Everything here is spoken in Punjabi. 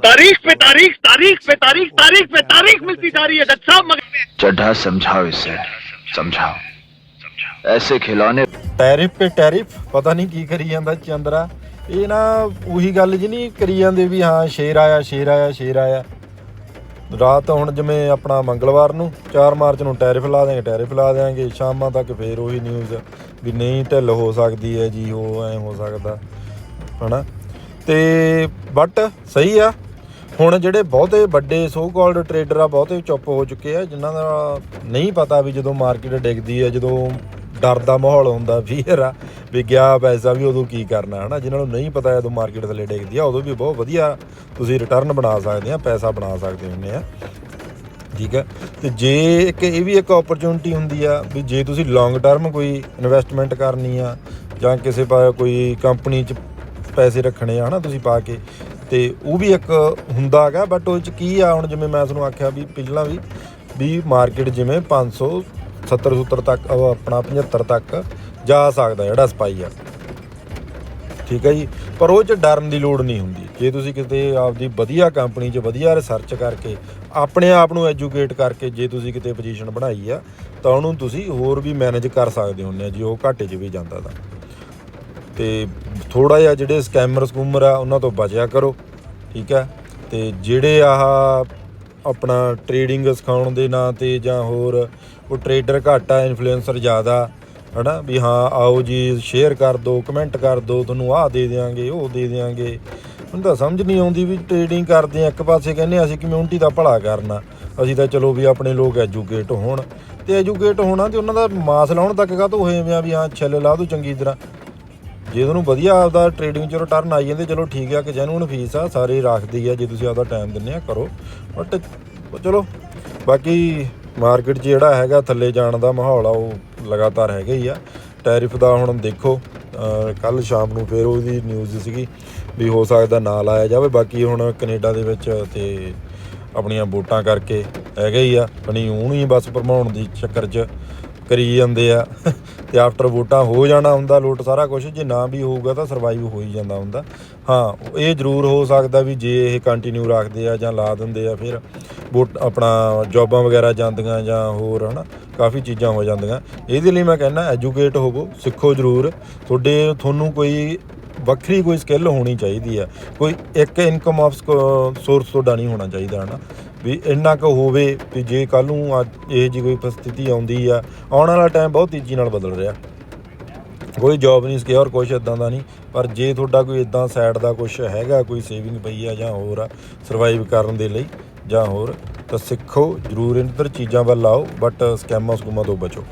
तारीख पे तारीख तारीख पे तारीख तारीख पे तारीख मिलती जा रही है जज साहब मगर चड्ढा समझाओ इसे समझाओ ऐसे खिलौने ਟੈਰਿਫ ਤੇ ਟੈਰਿਫ ਪਤਾ ਨਹੀਂ ਕੀ ਕਰੀ ਜਾਂਦਾ ਚੰਦਰਾ ਇਹ ਨਾ ਉਹੀ ਗੱਲ ਜੀ ਨਹੀਂ ਕਰੀ ਜਾਂਦੇ ਵੀ ਹਾਂ ਸ਼ੇਰ ਆਇਆ ਸ਼ੇਰ ਆਇਆ ਸ਼ੇਰ ਆਇਆ ਰਾਤ ਹੁਣ ਜਿਵੇਂ ਆਪਣਾ ਮੰਗਲਵਾਰ ਨੂੰ 4 ਮਾਰਚ ਨੂੰ ਟੈਰਿਫ ਲਾ ਦੇਾਂਗੇ ਟੈਰਿਫ ਲਾ ਦੇਾਂਗੇ ਸ਼ਾਮਾਂ ਤੱਕ ਫੇਰ ਉਹੀ ਨਿਊਜ਼ ਵੀ ਨਹੀਂ ਢਿੱਲ ਹੋ ਸਕਦੀ ਹੈ ਜੀ ਉਹ ਐ ਹੋ ਸਕਦਾ ਹਨਾ ਤੇ ਬਟ ਸਹੀ ਆ ਹੁਣ ਜਿਹੜੇ ਬਹੁਤੇ ਵੱਡੇ ਸੋ ਕਾਲਡ ਟਰੇਡਰ ਆ, ਬਹੁਤੇ ਚੁੱਪ ਹੋ ਚੁੱਕੇ ਆ, ਜਿਨ੍ਹਾਂ ਦਾ ਨਹੀਂ ਪਤਾ ਵੀ ਜਦੋਂ ਮਾਰਕੀਟ ਡਿੱਗਦੀ ਹੈ ਜਦੋਂ ਡਰ ਦਾ ਮਾਹੌਲ ਹੁੰਦਾ ਫੀਅਰ ਆ, ਵੀ ਗਿਆ ਪੈਸਾ ਵੀ ਉਦੋਂ ਕੀ ਕਰਨਾ, ਹਨਾ? ਜਿਨ੍ਹਾਂ ਨੂੰ ਨਹੀਂ ਪਤਾ ਜਦੋਂ ਮਾਰਕੀਟ ਥੱਲੇ ਡਿੱਗਦੀ ਆ, ਉਦੋਂ ਵੀ ਬਹੁਤ ਵਧੀਆ ਤੁਸੀਂ ਰਿਟਰਨ ਬਣਾ ਸਕਦੇ ਆ, ਪੈਸਾ ਬਣਾ ਸਕਦੇ ਹੁੰਦੇ ਆ। ਠੀਕ ਹੈ ਤੇ ਜੇ ਇੱਕ ਇਹ ਵੀ ਇੱਕ ਓਪਰਚੁਨਿਟੀ ਹੁੰਦੀ ਆ, ਵੀ ਜੇ ਤੁਸੀਂ ਲੌਂਗ ਟਰਮ ਕੋਈ ਇਨਵੈਸਟਮੈਂਟ ਕਰਨੀ ਆ, ਜਾਂ ਕਿਸੇ ਪਾ, ਕੋਈ ਕੰਪਨੀ 'ਚ ਪੈਸੇ ਰੱਖਣੇ ਆ, ਹਨਾ, ਤੁਸੀਂ ਪਾ ਕੇ ਤੇ ਉਹ ਵੀ ਇੱਕ ਹੁੰਦਾ ਹੈਗਾ ਬਟ ਉਹ 'ਚ ਕੀ ਆ, ਹੁਣ ਜਿਵੇਂ ਮੈਂ ਤੁਹਾਨੂੰ ਆਖਿਆ ਵੀ ਪਹਿਲਾਂ ਵੀ ਵੀ ਮਾਰਕੀਟ ਜਿਵੇਂ 500 70 70 ਤੱਕ, ਉਹ ਆਪਣਾ 75 ਤੱਕ ਜਾ ਸਕਦਾ ਜਿਹੜਾ ਸਪਾਈ ਆ। ਠੀਕ ਹੈ ਜੀ? ਪਰ ਉਹ ਚ ਡਰਨ ਦੀ ਲੋੜ ਨਹੀਂ ਹੁੰਦੀ। ਜੇ ਤੁਸੀਂ ਕਿਤੇ ਆਪਦੀ ਵਧੀਆ ਕੰਪਨੀ 'ਚ ਵਧੀਆ ਰਿਸਰਚ ਕਰਕੇ, ਆਪਣੇ ਆਪ ਨੂੰ ਐਜੂਕੇਟ ਕਰਕੇ ਜੇ ਤੁਸੀਂ ਕਿਤੇ ਪੋਜੀਸ਼ਨ ਬਣਾਈ ਆ, ਤਾਂ ਉਹਨੂੰ ਤੁਸੀਂ ਹੋਰ ਵੀ ਮੈਨੇਜ ਕਰ ਸਕਦੇ ਹੁੰਦੇ ਆ। ਜੇ ਉਹ ਘਾਟੇ 'ਚ ਵੀ ਜਾਂਦਾ ਤਾਂ। ਤੇ ਥੋੜਾ ਜਿਹਾ ਜਿਹੜੇ ਸਕੈਮਰ ਸਕੂਮਰ ਆ, ਉਹਨਾਂ ਤੋਂ ਬਚਿਆ ਕਰੋ, ਠੀਕ ਹੈ? ਤੇ ਜਿਹੜੇ ਆਹ ਆਪਣਾ ਟ੍ਰੇਡਿੰਗ ਸਿਖਾਉਣ ਦੇ ਨਾਂ ਤੇ ਜਾਂ ਹੋਰ, ਉਹ ਟ੍ਰੇਡਰ ਘੱਟ ਆ ਇਨਫਲੂਐਂਸਰ ਜ਼ਿਆਦਾ, ਹਨਾ? ਵੀ ਹਾਂ, ਆਓ ਜੀ ਸ਼ੇਅਰ ਕਰ ਦਿਓ ਕਮੈਂਟ ਕਰ ਦਿਓ ਤੁਹਾਨੂੰ ਆਹ ਦੇ ਦੇਾਂਗੇ ਉਹ ਦੇ ਦੇਾਂਗੇ ਮੈਨੂੰ ਤਾਂ ਸਮਝ ਨਹੀਂ ਆਉਂਦੀ ਵੀ ਟ੍ਰੇਡਿੰਗ ਕਰਦੇ ਆ, ਇੱਕ ਪਾਸੇ ਕਹਿੰਦੇ ਅਸੀਂ ਕਮਿਊਨਿਟੀ ਦਾ ਭਲਾ ਕਰਨਾ। ਅਸੀਂ ਤਾਂ ਚਲੋ ਵੀ ਆਪਣੇ ਲੋਕ ਐਜੂਕੇਟ ਹੋਣ। ਤੇ ਐਜੂਕੇਟ ਹੋਣਾ ਤੇ ਉਹਨਾਂ ਦਾ ਮਾਸ ਲਾਉਣ ਤੱਕ ਕਾ ਹੋਏ ਆ ਵੀ ਹਾਂ, ਛੱਲ ਲਾ ਦੋ ਚੰਗੀ ਤਰ੍ਹਾਂ। ਜੇ ਤੁਹਾਨੂੰ ਵਧੀਆ ਆਪਦਾ ਟ੍ਰੇਡਿੰਗ ਚ ਰਿਟਰਨ ਆਈ ਜਾਂਦੇ, ਚਲੋ ਠੀਕ ਆ, ਕਿ ਜੈਨੂਨ ਫੀਸ ਆ, ਸਾਰੇ ਰੱਖਦੀ ਆ, ਜੇ ਤੁਸੀਂ ਆਪਦਾ ਟਾਈਮ ਦਿੰਦੇ ਆ, ਕਰੋ। ਬਟ ਚਲੋ, ਬਾਕੀ ਮਾਰਕੀਟ 'ਚ ਜਿਹੜਾ ਹੈਗਾ, ਥੱਲੇ ਜਾਣ ਦਾ ਮਾਹੌਲ ਆ, ਉਹ ਲਗਾਤਾਰ ਹੈਗਾ ਹੀ ਆ। ਟੈਰਿਫ ਦਾ ਹੁਣ ਦੇਖੋ ਕੱਲ ਸ਼ਾਮ ਨੂੰ ਫੇਰ ਉਹਦੀ ਨਿਊਜ਼ ਸੀਗੀ ਵੀ ਹੋ ਸਕਦਾ ਨਾ ਲਾਇਆ ਜਾਵੇ। ਬਾਕੀ ਹੁਣ ਕੈਨੇਡਾ ਦੇ ਵਿੱਚ ਤੇ ਆਪਣੀਆਂ ਵੋਟਾਂ ਕਰਕੇ ਹੈਗਾ ਹੀ ਆ ਬਣੀ ਉਹਨੂੰ ਹੀ ਬਸ ਭਰਮਾਉਣ ਦੀ ਚੱਕਰ 'ਚ ਕਰੀ ਜਾਂਦੇ ਆ। ਤੇ ਆਫਟਰ ਵੋਟਾਂ ਹੋ ਜਾਣਾ ਹੁੰਦਾ, ਲੋਟ ਸਾਰਾ ਕੁਝ ਜੇ ਨਾ ਵੀ ਹੋਊਗਾ ਤਾਂ ਸਰਵਾਈਵ ਹੋ ਹੀ ਜਾਂਦਾ ਹੁੰਦਾ। ਹਾਂ, ਇਹ ਜ਼ਰੂਰ ਹੋ ਸਕਦਾ ਵੀ ਜੇ ਇਹ ਕੰਟੀਨਿਊ ਰੱਖਦੇ ਆ ਜਾਂ ਲਾ ਦਿੰਦੇ ਆ, ਫਿਰ ਵੋਟ ਆਪਣਾ ਜੌਬਾਂ ਵਗੈਰਾ ਜਾਂਦੀਆਂ ਜਾਂ ਹੋਰ, ਹਨਾ, ਕਾਫੀ ਚੀਜ਼ਾਂ ਹੋ ਜਾਂਦੀਆਂ। ਇਹਦੇ ਲਈ ਮੈਂ ਕਹਿੰਦਾ ਐਜੂਕੇਟ ਹੋਵੋ, ਸਿੱਖੋ ਜ਼ਰੂਰ। ਤੁਹਾਡੇ, ਤੁਹਾਨੂੰ ਕੋਈ ਵੱਖਰੀ ਕੋਈ ਸਕਿੱਲ ਹੋਣੀ ਚਾਹੀਦੀ ਆ। ਕੋਈ ਇੱਕ ਇਨਕਮ ਆਫ ਸੋਰਸ ਤੁਹਾਡਾ ਨਹੀਂ ਹੋਣਾ ਚਾਹੀਦਾ, ਹਨਾ। ਵੀ ਇੰਨਾ ਕੁ ਹੋਵੇ ਵੀ ਜੇ ਕੱਲ ਨੂੰ ਅੱਜ ਇਹ ਜੀ ਕੋਈ ਪਰਿਸਥਿਤੀ ਆਉਂਦੀ ਆ, ਆਉਣ ਵਾਲਾ ਟਾਈਮ ਬਹੁਤ ਤੇਜ਼ੀ ਨਾਲ ਬਦਲ ਰਿਹਾ। ਕੋਈ ਜੌਬ ਨਹੀਂ ਸਿਕਿਉਰ ਕੁਛ ਇਦਾਂ ਦਾ ਨਹੀਂ, ਪਰ ਜੇ ਤੁਹਾਡਾ ਕੋਈ ਇਦਾਂ ਸਾਈਡ ਦਾ ਕੁਛ ਹੈਗਾ, ਕੋਈ ਸੇਵਿੰਗ ਪਈ ਆ ਜਾਂ ਹੋਰ ਆ ਸਰਵਾਈਵ ਕਰਨ ਦੇ ਲਈ ਜਾਂ ਹੋਰ, ਤਾਂ ਸਿੱਖੋ, ਜ਼ਰੂਰ ਇਹਨਾਂ ਚੀਜ਼ਾਂ ਵੱਲ ਆਓ ਬਟ ਸਕੈਮਾਂ ਸਕੂਮਾਂ ਤੋਂ ਬਚੋ।